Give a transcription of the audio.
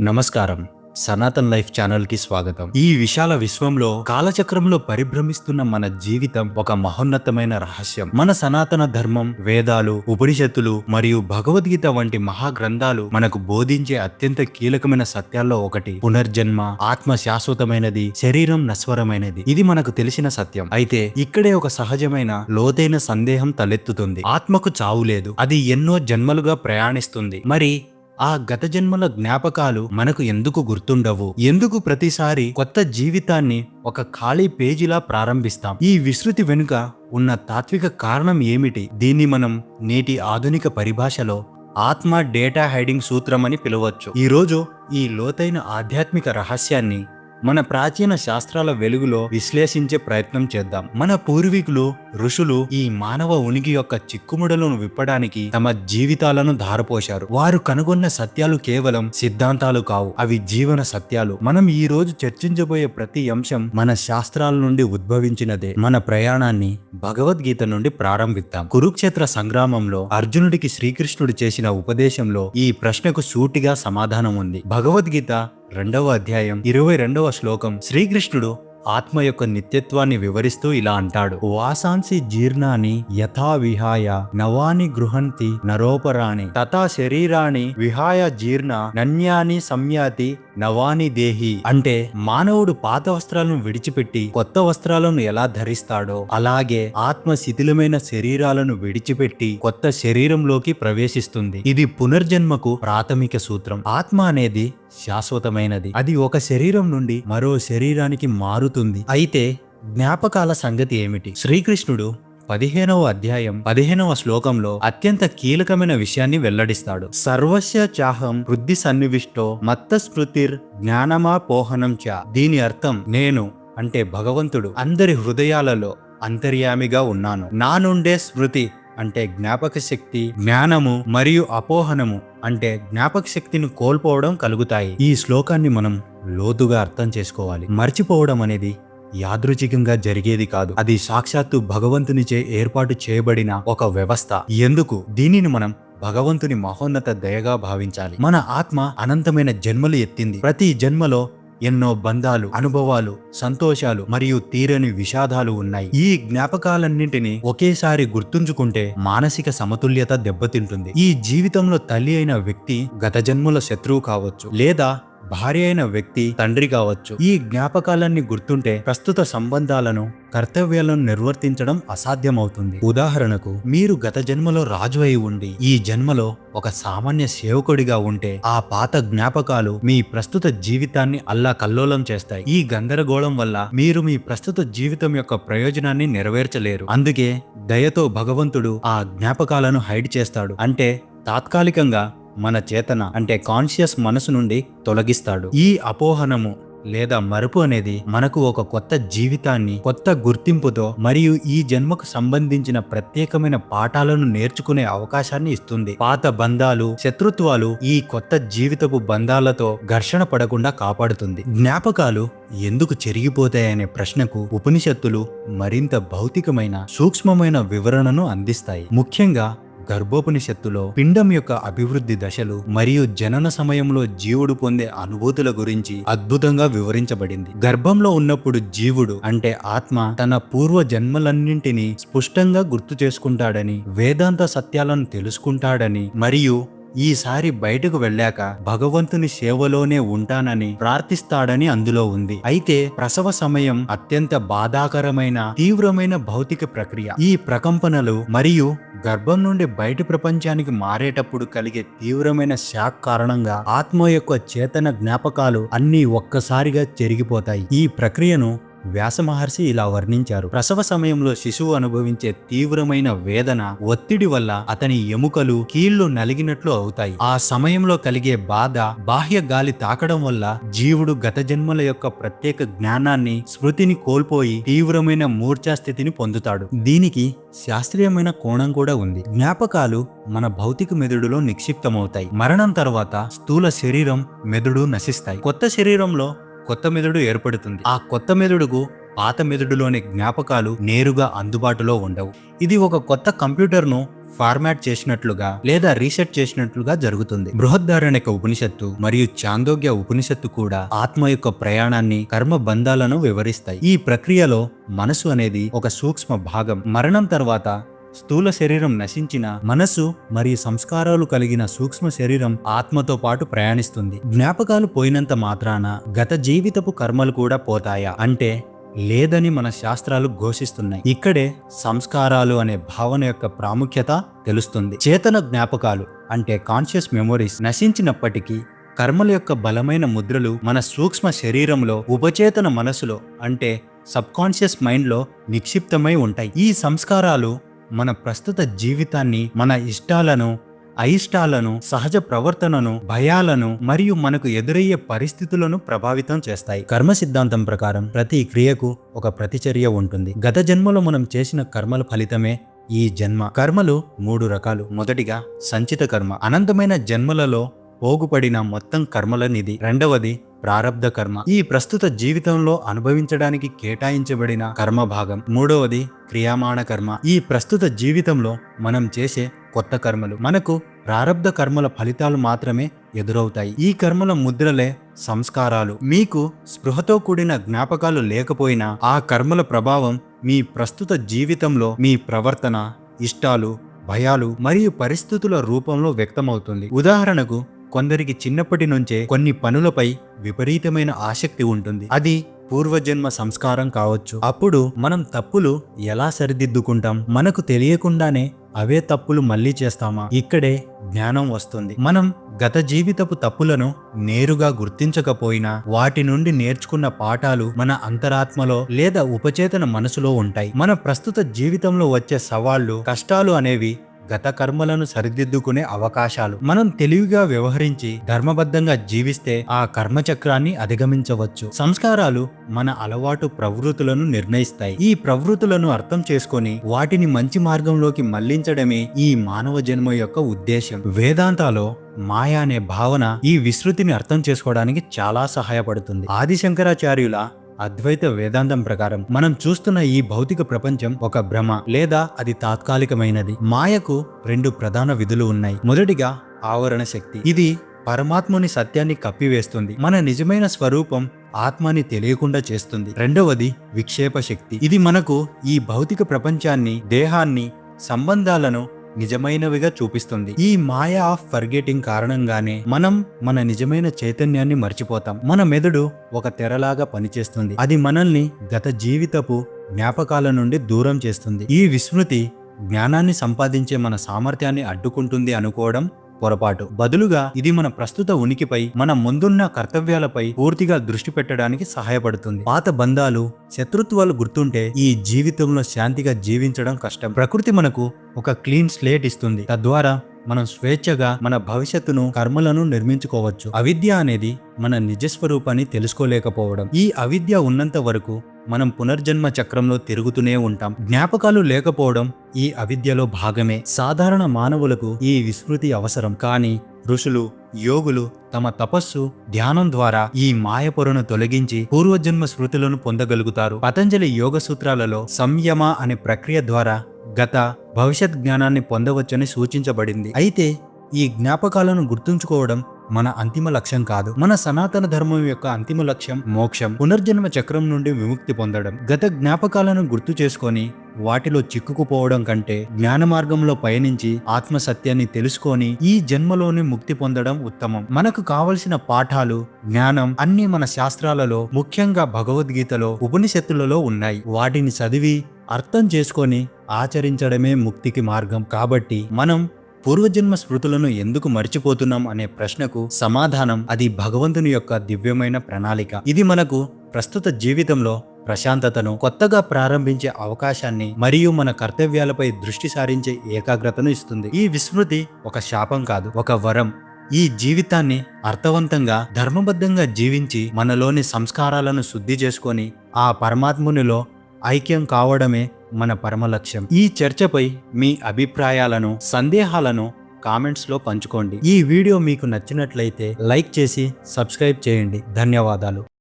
నమస్కారం. సనాతన్ లైఫ్ ఛానల్కి స్వాగతం. ఈ విశాల విశ్వంలో కాలచక్రంలో పరిభ్రమిస్తున్న మన జీవితం ఒక మహోన్నతమైన రహస్యం. మన సనాతన ధర్మం వేదాలు ఉపనిషత్తులు మరియు భగవద్గీత వంటి మహాగ్రంథాలు మనకు బోధించే అత్యంత కీలకమైన సత్యాల్లో ఒకటి. పునర్జన్మ ఆత్మ శాశ్వతమైనది శరీరం నశ్వరమైనది. ఇది మనకు తెలిసిన సత్యం. అయితే ఇక్కడే ఒక సహజమైన లోతైన సందేహం తలెత్తుతుంది. ఆత్మకు చావు లేదు. అది ఎన్నో జన్మలుగా ప్రయాణిస్తుంది. మరి ఆ గత జన్మల జ్ఞాపకాలు మనకు ఎందుకు గుర్తుండవు? ఎందుకు ప్రతిసారి కొత్త జీవితాన్ని ఒక ఖాళీ పేజీలా ప్రారంభిస్తాం? ఈ విస్తృతి వెనుక ఉన్న తాత్విక కారణం ఏమిటి? దీన్ని మనం నేటి ఆధునిక పరిభాషలో ఆత్మ డేటా హైడింగ్ సూత్రం అని పిలవచ్చు. ఈరోజు ఈ లోతైన ఆధ్యాత్మిక రహస్యాన్ని మన ప్రాచీన శాస్త్రాల వెలుగులో విశ్లేషించే ప్రయత్నం చేద్దాం. మన పూర్వీకులు ఋషులు ఈ మానవ ఉనికి యొక్క చిక్కుముడలను విప్పడానికి తమ జీవితాలను ధారపోశారు. వారు కనుగొన్న సత్యాలు కేవలం సిద్ధాంతాలు కావు అవి జీవన సత్యాలు. మనం ఈ రోజు చర్చించబోయే ప్రతి అంశం మన శాస్త్రాల నుండి ఉద్భవించినదే. మన ప్రయాణాన్ని భగవద్గీత నుండి ప్రారంభిద్దాం. కురుక్షేత్ర సంగ్రామంలో అర్జునుడికి శ్రీకృష్ణుడు చేసిన ఉపదేశంలో ఈ ప్రశ్నకు సూటిగా సమాధానం ఉంది. భగవద్గీత రెండవ అధ్యాయం ఇరవై రెండవ శ్లోకం. శ్రీకృష్ణుడు ఆత్మ యొక్క నిత్యత్వాన్ని వివరిస్తూ ఇలా అంటాడు. వాసాంసి జీర్ణాని యథా విహాయ నవాని గృహంతి నరోపరాణి తథా శరీరాన్ని విహాయ జీర్ణ నన్యాని సంయాతి నవాని దేహి అంటే మానవుడు పాత వస్త్రాలను విడిచిపెట్టి కొత్త వస్త్రాలను ఎలా ధరిస్తాడో అలాగే ఆత్మ శిథిలమైన శరీరాలను విడిచిపెట్టి కొత్త శరీరంలోకి ప్రవేశిస్తుంది. ఇది పునర్జన్మకు ప్రాథమిక సూత్రం. ఆత్మ అనేది శాశ్వతమైనది. అది ఒక శరీరం నుండి మరో శరీరానికి మారుతుంది. అయితే జ్ఞాపకాల సంగతి ఏమిటి? శ్రీకృష్ణుడు పదిహేనవ అధ్యాయం పదిహేనవ శ్లోకంలో అత్యంత కీలకమైన విషయాన్ని వెల్లడిస్తాడు. సర్వస్య చాహం వృద్ధి సన్నివిష్టో మత్త స్మృతిర్ జ్ఞానమా పోహనం చ. దీని అర్థం నేను అంటే భగవంతుడు అందరి హృదయాలలో అంతర్యామిగా ఉన్నాను. నా నుండే స్మృతి అంటే జ్ఞాపక శక్తి జ్ఞానము మరియు అపోహనము అంటే జ్ఞాపక శక్తిని కోల్పోవడం కలుగుతాయి. ఈ శ్లోకాన్ని మనం లోతుగా అర్థం చేసుకోవాలి. మర్చిపోవడం అనేది యాదృచ్ఛికంగా జరిగేది కాదు. అది సాక్షాత్తు భగవంతునిచే ఏర్పాటు చేయబడిన ఒక వ్యవస్థ. ఎందుకు? దీనిని మనం భగవంతుని మహోన్నత దయగా భావించాలి. మన ఆత్మ అనంతమైన జన్మలు ఎత్తింది. ప్రతి జన్మలో ఎన్నో బంధాలు అనుభవాలు సంతోషాలు మరియు తీరని విషాదాలు ఉన్నాయి. ఈ జ్ఞాపకాలన్నింటినీ ఒకేసారి గుర్తుంచుకుంటే మానసిక సమతుల్యత దెబ్బతింటుంది. ఈ జీవితంలో తల్లి అయిన వ్యక్తి గత జన్మల శత్రువు కావచ్చు లేదా భార్య అయిన వ్యక్తి తండ్రి కావచ్చు. ఈ జ్ఞాపకాలన్నీ గుర్తుంటే ప్రస్తుత సంబంధాలను కర్తవ్యాలను నిర్వర్తించడం అసాధ్యమవుతుంది. ఉదాహరణకు మీరు గత జన్మలో రాజు అయి ఉండి ఈ జన్మలో ఒక సామాన్య సేవకుడిగా ఉంటే ఆ పాత జ్ఞాపకాలు మీ ప్రస్తుత జీవితాన్ని అల్లా కల్లోలం చేస్తాయి. ఈ గందరగోళం వల్ల మీరు మీ ప్రస్తుత జీవితం యొక్క ప్రయోజనాన్ని నెరవేర్చలేరు. అందుకే దయతో భగవంతుడు ఆ జ్ఞాపకాలను హైడ్ చేస్తాడు. అంటే తాత్కాలికంగా మన చేతన అంటే కాన్షియస్ మనసు నుండి తొలగిస్తాడు. ఈ అపోహనము లేదా మరుపు అనేది మనకు ఒక కొత్త జీవితాన్ని కొత్త గుర్తింపుతో మరియు ఈ జన్మకు సంబంధించిన ప్రత్యేకమైన పాఠాలను నేర్చుకునే అవకాశాన్ని ఇస్తుంది. పాత బంధాలు శత్రుత్వాలు ఈ కొత్త జీవితపు బంధాలతో ఘర్షణ పడకుండా కాపాడుతుంది. జ్ఞాపకాలు ఎందుకు చెరిగిపోతాయనే ప్రశ్నకు ఉపనిషత్తులు మరింత భౌతికమైన సూక్ష్మమైన వివరణను అందిస్తాయి. ముఖ్యంగా గర్భోపనిషత్తులో పిండం యొక్క అభివృద్ధి దశలు మరియు జనన సమయంలో జీవుడు పొందే అనుభూతుల గురించి అద్భుతంగా వివరించబడింది. గర్భంలో ఉన్నప్పుడు జీవుడు అంటే ఆత్మ తన పూర్వ జన్మలన్నింటినీ స్పష్టంగా గుర్తు చేసుకుంటాడని వేదాంత సత్యాలను తెలుసుకుంటాడని మరియు ఈసారి బయటకు వెళ్ళాక భగవంతుని సేవలోనే ఉంటానని ప్రార్థిస్తాడని అందులో ఉంది. అయితే ప్రసవ సమయం అత్యంత బాధాకరమైన తీవ్రమైన భౌతిక ప్రక్రియ. ఈ ప్రకంపనలు మరియు గర్భం నుండి బయటి ప్రపంచానికి మారేటప్పుడు కలిగే తీవ్రమైన షాక్ కారణంగా ఆత్మ యొక్క చేతన జ్ఞాపకాలు అన్నీ ఒక్కసారిగా చెరిగిపోతాయి. ఈ ప్రక్రియను వ్యాస మహర్షి ఇలా వర్ణించారు. ప్రసవ సమయంలో శిశువు అనుభవించే తీవ్రమైన వేదన ఒత్తిడి వల్ల అతని ఎముకలు కీళ్ళు నలిగినట్లు అవుతాయి. ఆ సమయంలో కలిగే బాధ బాహ్య గాలి తాకడం వల్ల జీవుడు గత జన్మల యొక్క ప్రత్యేక జ్ఞానాన్ని స్మృతిని కోల్పోయి తీవ్రమైన మూర్ఛా స్థితిని పొందుతాడు. దీనికి శాస్త్రీయమైన కోణం కూడా ఉంది. జ్ఞాపకాలు మన భౌతిక మెదడులో నిక్షిప్తమవుతాయి. మరణం తర్వాత స్థూల శరీరం మెదడు నశిస్తాయి. కొత్త శరీరంలో కొత్త మెదడు ఏర్పడుతుంది. ఆ కొత్త మెదడుకు పాత మెదడులోని జ్ఞాపకాలు నేరుగా అందుబాటులో ఉండవు. ఇది ఒక కొత్త కంప్యూటర్ను ఫార్మాట్ చేసినట్లుగా లేదా రీసెట్ చేసినట్లుగా జరుగుతుంది. బృహద్ధారణిక ఉపనిషత్తు మరియు చాందోగ్య ఉపనిషత్తు కూడా ఆత్మ యొక్క ప్రయాణాన్ని కర్మ బంధాలను వివరిస్తాయి. ఈ ప్రక్రియలో మనసు అనేది ఒక సూక్ష్మ భాగం. మరణం తర్వాత స్థూల శరీరం నశించిన మనసు మరియు సంస్కారాలు కలిగిన సూక్ష్మ శరీరం ఆత్మతో పాటు ప్రయాణిస్తుంది. జ్ఞాపకాలు పోయినంత మాత్రాన గత జీవితపు కర్మలు కూడా పోతాయా? అంటే లేదని మన శాస్త్రాలు ఘోషిస్తున్నాయి. ఇక్కడే సంస్కారాలు అనే భావన యొక్క ప్రాముఖ్యత తెలుస్తుంది. చేతన జ్ఞాపకాలు అంటే కాన్షియస్ మెమొరీస్ నశించినప్పటికీ కర్మల యొక్క బలమైన ముద్రలు మన సూక్ష్మ శరీరంలో ఉపచేతన మనసులో అంటే సబ్కాన్షియస్ మైండ్లో నిక్షిప్తమై ఉంటాయి. ఈ సంస్కారాలు మన ప్రస్తుత జీవితాన్ని మన ఇష్టాలను అయిష్టాలను సహజ ప్రవర్తనను భయాలను మరియు మనకు ఎదురయ్యే పరిస్థితులను ప్రభావితం చేస్తాయి. కర్మ సిద్ధాంతం ప్రకారం ప్రతి క్రియకు ఒక ప్రతిచర్య ఉంటుంది. గత జన్మలో మనం చేసిన కర్మల ఫలితమే ఈ జన్మ. కర్మలు మూడు రకాలు. మొదటిగా సంచిత కర్మ. అనంతమైన జన్మలలో పోగుపడిన మొత్తం కర్మల నిధి. రెండవది ప్రారబ్ధ కర్మ. ఈ ప్రస్తుత జీవితంలో అనుభవించడానికి కేటాయించబడిన కర్మ భాగం మూడవది క్రియామాణ కర్మ. ఈ ప్రస్తుత జీవితంలో మనం చేసే కొత్త కర్మలు. మనకు ప్రారబ్ధ కర్మల ఫలితాలు మాత్రమే ఎదురవుతాయి. ఈ కర్మల ముద్రలే సంస్కారాలు. మీకు స్పృహతో కూడిన జ్ఞాపకాలు లేకపోయినా ఆ కర్మల ప్రభావం మీ ప్రస్తుత జీవితంలో మీ ప్రవర్తన ఇష్టాలు భయాలు మరియు పరిస్థితుల రూపంలో వ్యక్తమవుతుంది. ఉదాహరణకు కొందరికి చిన్నప్పటి నుంచే కొన్ని పనులపై విపరీతమైన ఆసక్తి ఉంటుంది. అది పూర్వజన్మ సంస్కారం కావచ్చు. అప్పుడు మనం తప్పులు ఎలా సరిదిద్దుకుంటాం? మనకు తెలియకుండానే అవే తప్పులు మళ్ళీ చేస్తామా? ఇక్కడే జ్ఞానం వస్తుంది. మనం గత జీవితపు తప్పులను నేరుగా గుర్తించకపోయినా వాటి నుండి నేర్చుకున్న పాఠాలు మన అంతరాత్మలో లేదా ఉపచేతన మనసులో ఉంటాయి. మన ప్రస్తుత జీవితంలో వచ్చే సవాళ్ళు కష్టాలు అనేవి గత కర్మలను సరిదిద్దుకునే అవకాశాలు మనం తెలివిగా వ్యవహరించి ధర్మబద్ధంగా జీవిస్తే ఆ కర్మచక్రాన్ని అధిగమించవచ్చు. సంస్కారాలు మన అలవాటు ప్రవృత్తులను నిర్ణయిస్తాయి. ఈ ప్రవృత్తులను అర్థం చేసుకొని వాటిని మంచి మార్గంలోకి మళ్ళించడమే ఈ మానవ జన్మ యొక్క ఉద్దేశం వేదాంతాలో మాయ అనే భావన ఈ విస్తృతిని అర్థం చేసుకోవడానికి చాలా సహాయపడుతుంది. ఆది శంకరాచార్యుల అద్వైత వేదాంతం ప్రకారం మనం చూస్తున్న ఈ భౌతిక ప్రపంచం ఒక భ్రమ లేదా అది తాత్కాలికమైనది. మాయకు రెండు ప్రధాన విధులు ఉన్నాయి. మొదటిగా ఆవరణ శక్తి. ఇది పరమాత్ముని సత్యాన్ని కప్పివేస్తుంది. మన నిజమైన స్వరూపం ఆత్మని తెలియకుండా చేస్తుంది. రెండవది విక్షేప శక్తి. ఇది మనకు ఈ భౌతిక ప్రపంచాన్ని దేహాన్ని సంబంధాలను నిజమైనవిగా చూపిస్తుంది. ఈ మాయా ఆఫ్ ఫర్గెటింగ్ కారణంగానే మనం మన నిజమైన చైతన్యాన్ని మర్చిపోతాం. మన మెదడు ఒక తెరలాగా పనిచేస్తుంది. అది మనల్ని గత జీవితపు జ్ఞాపకాల నుండి దూరం చేస్తుంది. ఈ విస్మృతి జ్ఞానాన్ని సంపాదించే మన సామర్థ్యాన్ని అడ్డుకుంటుంది అనుకోవడం పొరపాటు. బదులుగా ఇది మన ప్రస్తుత ఉనికిపై మన ముందున్న కర్తవ్యాలపై పూర్తిగా దృష్టి పెట్టడానికి సహాయపడుతుంది. పాత బంధాలు శత్రుత్వాలు గుర్తుంటే ఈ జీవితంలో శాంతిగా జీవించడం కష్టం. ప్రకృతి మనకు ఒక క్లీన్ స్లేట్ ఇస్తుంది. తద్వారా మనం స్వేచ్ఛగా మన భవిష్యత్తును కర్మలను నిర్మించుకోవచ్చు. అవిద్య అనేది మన నిజస్వరూపాన్ని తెలుసుకోలేకపోవడం. ఈ అవిద్య ఉన్నంత వరకు మనం పునర్జన్మ చక్రంలో తిరుగుతూనే ఉంటాం. జ్ఞాపకాలు లేకపోవడం ఈ అవిద్యలో భాగమే. సాధారణ మానవులకు ఈ విస్మృతి అవసరం. కానీ ఋషులు యోగులు తమ తపస్సు ధ్యానం ద్వారా ఈ మాయపొరను తొలగించి పూర్వజన్మ స్మృతులను పొందగలుగుతారు. పతంజలి యోగ సూత్రాలలో సంయమ అనే ప్రక్రియ ద్వారా గత భవిష్యత్ జ్ఞానాన్ని పొందవచ్చని సూచించబడింది. అయితే ఈ జ్ఞాపకాలను గుర్తుంచుకోవడం మన అంతిమ లక్ష్యం కాదు. మన సనాతన ధర్మం యొక్క అంతిమ లక్ష్యం మోక్షం. పునర్జన్మ చక్రం నుండి విముక్తి పొందడం. గత జ్ఞాపకాలను గుర్తు చేసుకొని వాటిలో చిక్కుకుపోవడం కంటే జ్ఞాన మార్గంలో పయనించి ఆత్మ సత్యాన్ని తెలుసుకొని ఈ జన్మలోనే ముక్తి పొందడం ఉత్తమం. మనకు కావలసిన పాఠాలు జ్ఞానం అన్ని మన శాస్త్రాలలో ముఖ్యంగా భగవద్గీతలో ఉపనిషత్తులలో ఉన్నాయి. వాటిని చదివి అర్థం చేసుకొని ఆచరించడమే ముక్తికి మార్గం. కాబట్టి మనం పూర్వజన్మ స్మృతులను ఎందుకు మర్చిపోతున్నాం అనే ప్రశ్నకు సమాధానం అది భగవంతుని యొక్క దివ్యమైన ప్రణాళిక. ఇది మనకు ప్రస్తుత జీవితంలో ప్రశాంతతను కొత్తగా ప్రారంభించే అవకాశాన్ని మరియు మన కర్తవ్యాలపై దృష్టి సారించే ఏకాగ్రతను ఇస్తుంది. ఈ విస్మృతి ఒక శాపం కాదు ఒక వరం. ఈ జీవితాన్ని అర్థవంతంగా ధర్మబద్ధంగా జీవించి మనలోని సంస్కారాలను శుద్ధి చేసుకొని ఆ పరమాత్మునిలో ఐక్యం కావడమే మన పరమ లక్ష్యం. ఈ చర్చపై మీ అభిప్రాయాలను సందేహాలను కామెంట్స్లో పంచుకోండి. ఈ వీడియో మీకు నచ్చినట్లయితే లైక్ చేసి సబ్స్క్రైబ్ చేయండి. ధన్యవాదాలు.